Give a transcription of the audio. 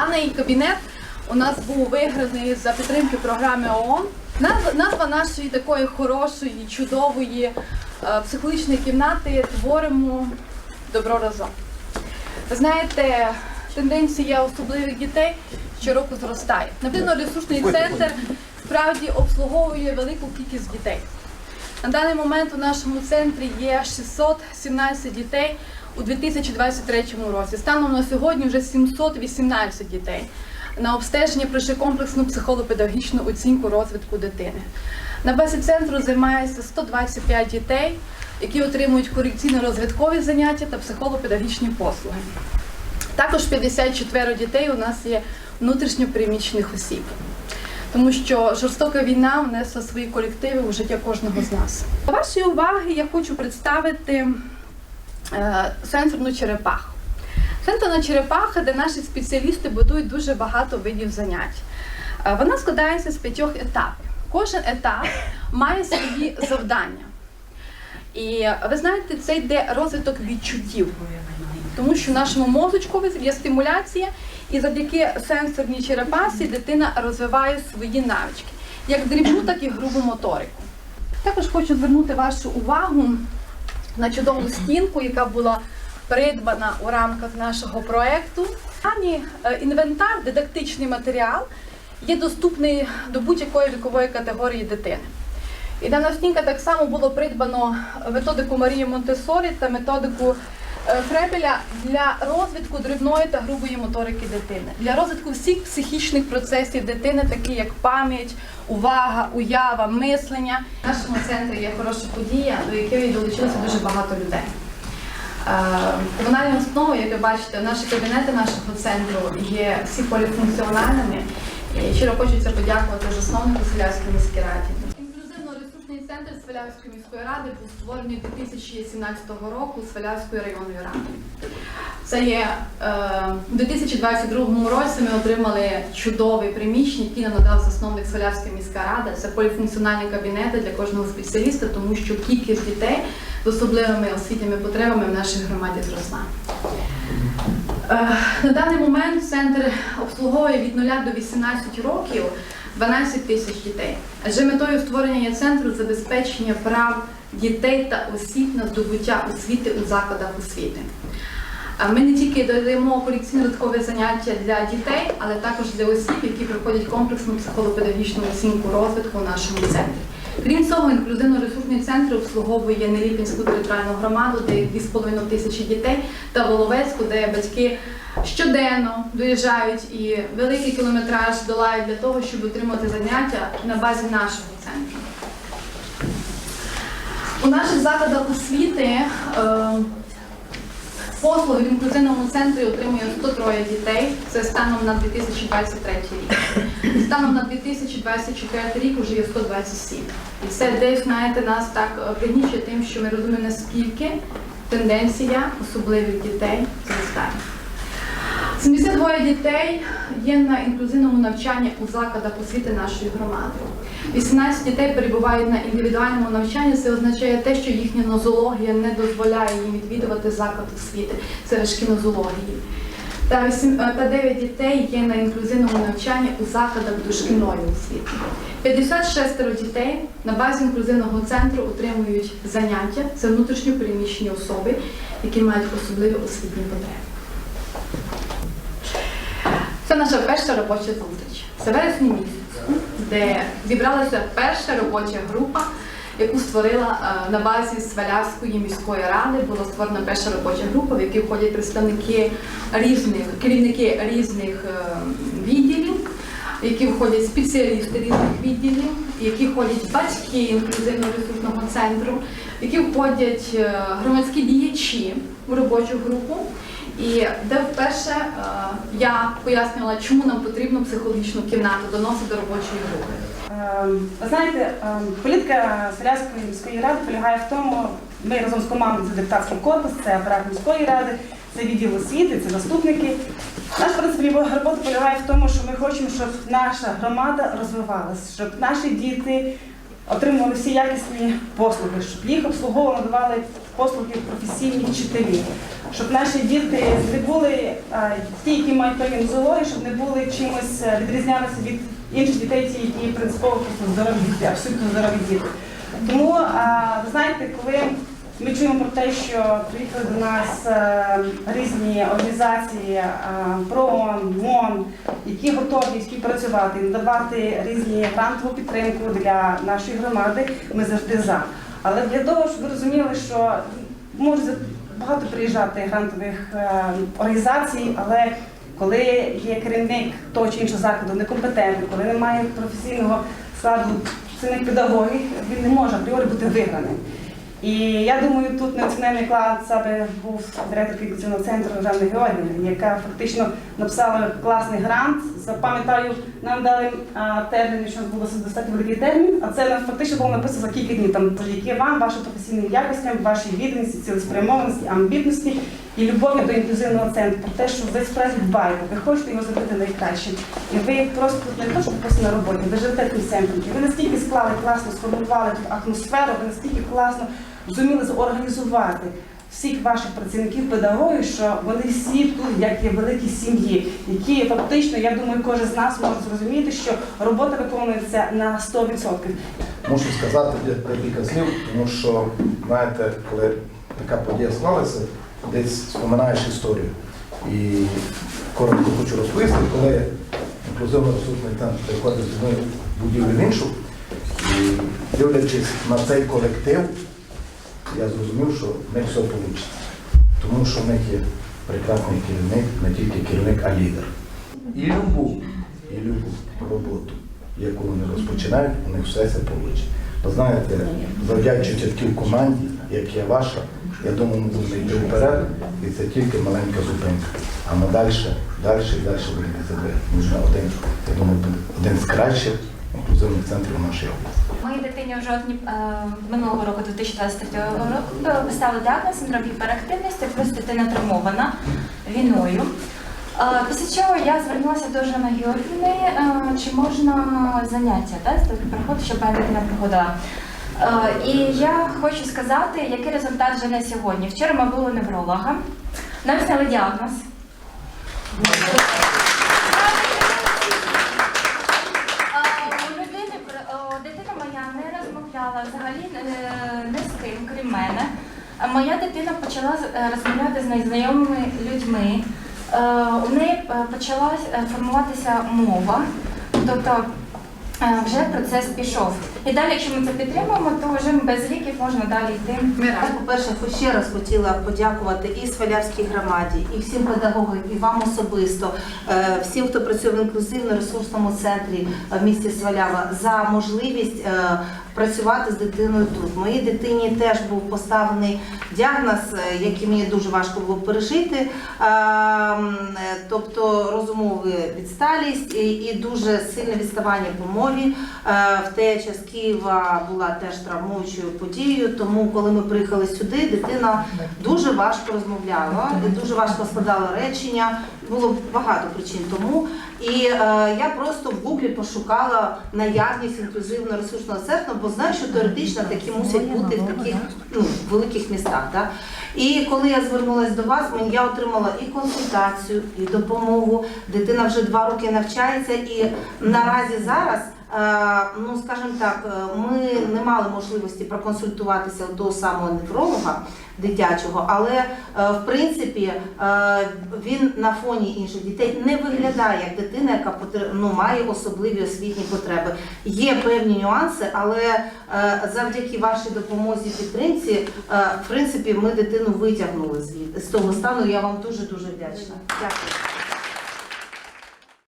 Даний кабінет у нас був виграний за підтримки програми ООН. Назва, нашої такої хорошої, чудової е, психологічної кімнати творимо добро разом. Ви знаєте, тенденція особливих дітей щороку зростає. Навчально-ресурсний центр справді обслуговує велику кількість дітей. На даний момент у нашому центрі є 617 дітей у 2023 році. Станом на сьогодні вже 718 дітей. На обстеження пройшли комплексну психолого-педагогічну оцінку розвитку дитини. На базі центру займається 125 дітей, які отримують корекційно-розвиткові заняття та психолого-педагогічні послуги. Також 54 дітей у нас є внутрішньопереміщених осіб, тому що жорстока війна внесла свої колективи у життя кожного з нас. До уваги я хочу представити сенсорну черепаху. Сенсорна черепаха, де наші спеціалісти будують дуже багато видів занять. Е, Вона складається з п'ятьох етапів. Кожен етап має свої завдання. І ви знаєте, це йде розвиток відчуттів, тому що в нашому мозочку є стимуляція, і завдяки сенсорній черепасі дитина розвиває свої навички, як дрібну, так і грубу моторику. Також хочу звернути вашу увагу на чудову стінку, яка була придбана у рамках нашого проекту. Дані е, інвентар, дидактичний матеріал є доступний до будь-якої вікової категорії дитини. І дана стінка так само було придбано методику Марії Монтесорі та методику е, Фребеля для розвитку дрібної та грубої моторики дитини, для розвитку всіх психічних процесів дитини, такі як пам'ять, увага, уява, мислення. В нашому центрі є хороша подія, до якої долучилося дуже багато людей. Е, Комунальною як ви бачите, наші кабінети нашого центру є всі поліфункціональними. І щиро хочеться подякувати засновнику Селявської міській раді. Центр Свалявської міської ради був створений 2017 року Свалявською районною радою. Це є е, у 2022 році ми отримали чудове приміщення, яке нам надав засновник Свалявська міська рада. Це поліфункціональні кабінети для кожного спеціаліста, тому що кількість дітей з особливими освітніми потребами в нашій громаді зросла. Е, На даний момент центр обслуговує від 0 до 18 років 12 тисяч дітей. Адже метою створення центру забезпечення прав дітей та осіб на здобуття освіти у закладах освіти. Ми не тільки додаємо корекційно-додаткові заняття для дітей, але також для осіб, які проходять комплексну психолого-педагогічну оцінку розвитку в нашому центрі. Крім цього, інклюзивно-ресурсний центр обслуговує Неліпінську територіальну громаду, де є 2,5 тисячі дітей, та Воловецьку, де батьки щоденно доїжджають і великий кілометраж долають для того, щоб отримати заняття на базі нашого центру. У наших закладах освіти е, послуги в інклюзивному центрі отримує 103 дітей. Це станом на 2023 рік. Станом на 2024 рік вже є 127. І це десь, знаєте, нас так е, пригнічує тим, що ми розуміємо, наскільки тенденція особливих дітей зростає. 72 дітей є на інклюзивному навчанні у закладах освіти нашої громади. 18 дітей перебувають на індивідуальному навчанні. Це означає те, що їхня нозологія не дозволяє їм відвідувати заклад освіти. Це важкі нозології. Та, 8, е, та 9 дітей є на інклюзивному навчанні у закладах дошкільної освіти. 56 дітей на базі інклюзивного центру отримують заняття. Це внутрішньо переміщені особи, які мають особливі освітні потреби. Це наша перша робоча зустріч. Це вересні місяць, де зібралася перша робоча група, яку створила е, на базі Свалявської міської ради. Була створена перша робоча група, в якій входять представники різних керівники різних е, відділів, які входять спеціалісти різних відділів, які входять батьки інклюзивно-ресурсного центру, які входять е, громадські діячі в робочу групу. І де вперше я пояснювала, чому нам потрібно психологічну кімнату доносити до робочої групи. Ем, Ви знаєте, ем, політика Селянської міської ради полягає в тому, ми разом з командою це депутатський корпус, це апарат міської ради, це відділ освіти, це заступники. Наш принцип роботи полягає в тому, що ми хочемо, щоб наша громада розвивалася, щоб наші діти отримували всі якісні послуги, щоб їх обслуговували, надавали послуги професійні вчителі, щоб наші діти не були е, ті, які мають певні нозології, щоб не були чимось е, відрізнялися від інших дітей, ті, які принципово просто здорові діти, абсолютно здорові діти. Тому е, ви знаєте, коли ми чуємо про те, що приїхали до нас е, різні організації е, ПРООН, МОН, які готові співпрацювати, надавати різні грантову підтримку для нашої громади, ми завжди за. Але для того, щоб ви розуміли, що може багато приїжджати грантових е, організацій, але коли є керівник того чи іншого закладу некомпетентний, коли немає професійного складу працівник педагогів, він не може апріорі бути виграним. І я думаю, тут неоцінений вклад себе був директор інклюзивного центру Жанни Георгіївни, яка фактично написала класний грант. Запам'ятаю, нам дали а, термін, що було достатньо великий термін, а це нам фактично було написано за кілька днів. Там завдяки вам, вашим професійним якостям, вашій відданості, цілеспрямованості, амбітності і любові до інклюзивного центру. Про те, що ви справді дбаєте, ви хочете його зробити найкращим. І ви просто тут не то, що просто на роботі, ви живете тим центром. І ви настільки склали класно, сформували ту атмосферу, ви настільки класно зуміли зорганізувати всіх ваших працівників, педагогів, що вони всі тут, як є великі сім'ї, які фактично, я думаю, кожен з нас може зрозуміти, що робота виконується на 100%. Мушу сказати декілька слів, тому що, знаєте, коли така подія склалася, десь споминаєш історію. І коротко хочу розповісти, коли інклюзивно ресурсний центр переходив з одної будівлі в іншу, і дивлячись на цей колектив, я зрозумів, що в них все вийде. Тому що в них є прекрасний керівник, не тільки керівник, а лідер. І любу, і любу роботу, яку вони розпочинають, у них все це вийде. Ви знаєте, завдячуючи такій команді, як є ваша, я думаю, ми будемо йти вперед, і це тільки маленька зупинка. А ми далі, далі і далі будемо себе. Нужно один, я думаю, один з кращих інклюзивних центрів нашої області. Моїй дитині в жовтні е, минулого року, 2023 року, е, поставили діагноз синдром гіперактивності, плюс дитина травмована війною. Е, Після чого я звернулася до Жана Георгівни, чи можна заняття да, з щоб моя дитина приходила. І я хочу сказати, який результат вже на сьогодні. Вчора ми були невролога, нам взяли діагноз. А, у людини, о, дитина моя не взагалі е, не з ким, крім мене. Моя дитина почала е, розмовляти з незнайомими людьми. Е, У неї почала формуватися мова, тобто вже процес пішов. І далі, якщо ми це підтримуємо, то вже без ліків можна далі йти. Я, по-перше, ще раз хотіла подякувати і Свалявській громаді, і всім педагогам, і вам особисто, всім, хто працює в інклюзивно-ресурсному центрі в місті Свалява, за можливість працювати з дитиною тут. Моїй дитині теж був поставлений діагноз, е, який мені дуже важко було пережити. Е, м, е, Тобто розумові відсталість і, і дуже сильне відставання по мові. Е, Втеча з Києва була теж травмуючою подією, тому коли ми приїхали сюди, дитина дуже важко розмовляла, дуже важко складала речення. Було багато причин тому. І е, я просто в гуглі пошукала наявність інклюзивно-ресурсного центру, бо знаю, що теоретично такі мусять бути в таких ну, великих містах. Да? І коли я звернулася до вас, мені- я отримала і консультацію, і допомогу. Дитина вже два роки навчається, і наразі зараз. Е, Ну, скажімо так, е, ми не мали можливості проконсультуватися до самого невролога дитячого, але е, в принципі він на фоні інших дітей не виглядає як дитина, яка ну, має особливі освітні потреби. Є певні нюанси, але завдяки вашій допомозі підтримці, в принципі, ми дитину витягнули з того стану. Я вам дуже дуже вдячна. Дякую.